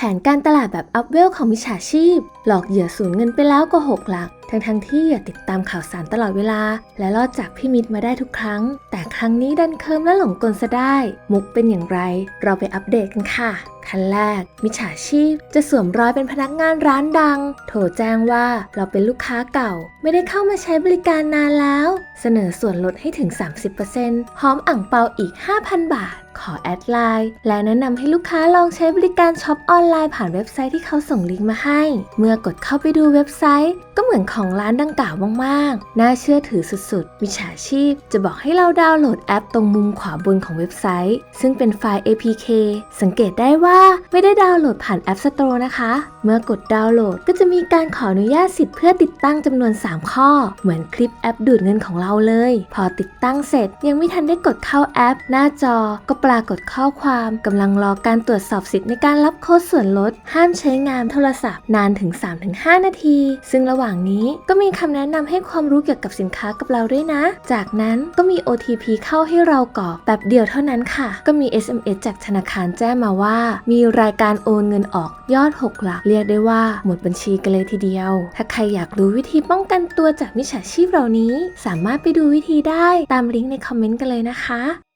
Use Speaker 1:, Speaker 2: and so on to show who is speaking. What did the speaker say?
Speaker 1: ผนการตลาดแบบอัพเวลของมิจฉาชีพ หลอกเหยื่อสูญเงินไปแล้วกว่า6หลัก ทั้งทั้งๆที่เหยื่อติดตามข่าวสารตลอดเวลา และรอดจากพี่มิตรมาได้ทุกครั้ง แต่ครั้งนี้ดันเคิมและหลงกลซะได้ มุกเป็นอย่างไร เราไปอัปเดตกันค่ะขั้นแรก มิจฉาชีพ จะสวมรอยเป็นพนักงานร้านดัง โทรแจ้งว่าเราเป็นลูกค้าเก่า ไม่ได้เข้ามาใช้บริการนานแล้ว เสนอส่วนลดให้ถึง 30%พร้อมอ่างเปาอีก 5,000 บาท ขอแอดไลน์และแนะนำให้ลูกค้าลองใช้บริการช็อปออนไลน์ผ่านเว็บไซต์ที่เขาส่งลิงก์มาให้ เมื่อกดเข้าไปดูเว็บไซต์ ก็เหมือนของร้านดังกล่าวมากๆ น่าเชื่อถือสุดๆมิจฉาชีพจะบอกให้เราดาวน์โหลดแอปตรงมุมขวาบนของเว็บไซต์ ซึ่งเป็นไฟล์ APK สังเกตได้ว่าไม่ได้ดาวน์โหลดผ่าน App Store นะคะ เมื่อกดดาวน์โหลดก็จะมีการขออนุญาตสิทธิ์เพื่อติดตั้งจำนวน 3 ข้อ เหมือนคลิปแอปดูดเงินของเราเลย พอติดตั้งเสร็จยังไม่ทันได้กดเข้าแอป หน้าจอก็ปรากฏข้อความกำลังรอการตรวจสอบสิทธิ์ในการรับโค้ดส่วนลด ห้ามใช้งานโทรศัพท์นานถึง 3-5 นาที ซึ่งระหว่างนี้ก็มีคำแนะนำให้ความรู้เกี่ยวกับสินค้ากับเราด้วยนะ จากนั้นก็มี otp OTP เข้าให้เรากรอกแบบเดียวเท่านั้นค่ะ ก็มี SMS จากธนาคารแจ้งมาว่า มีรายการโอนเงินออกยอด 6 หลัก เรียกได้ว่าหมดบัญชีกันเลยทีเดียว ถ้าใครอยากรู้วิธีป้องกันตัวจากมิจฉาชีพเหล่านี้ สามารถไปดูวิธีได้ตามลิงก์ในคอมเมนต์กันเลยนะคะ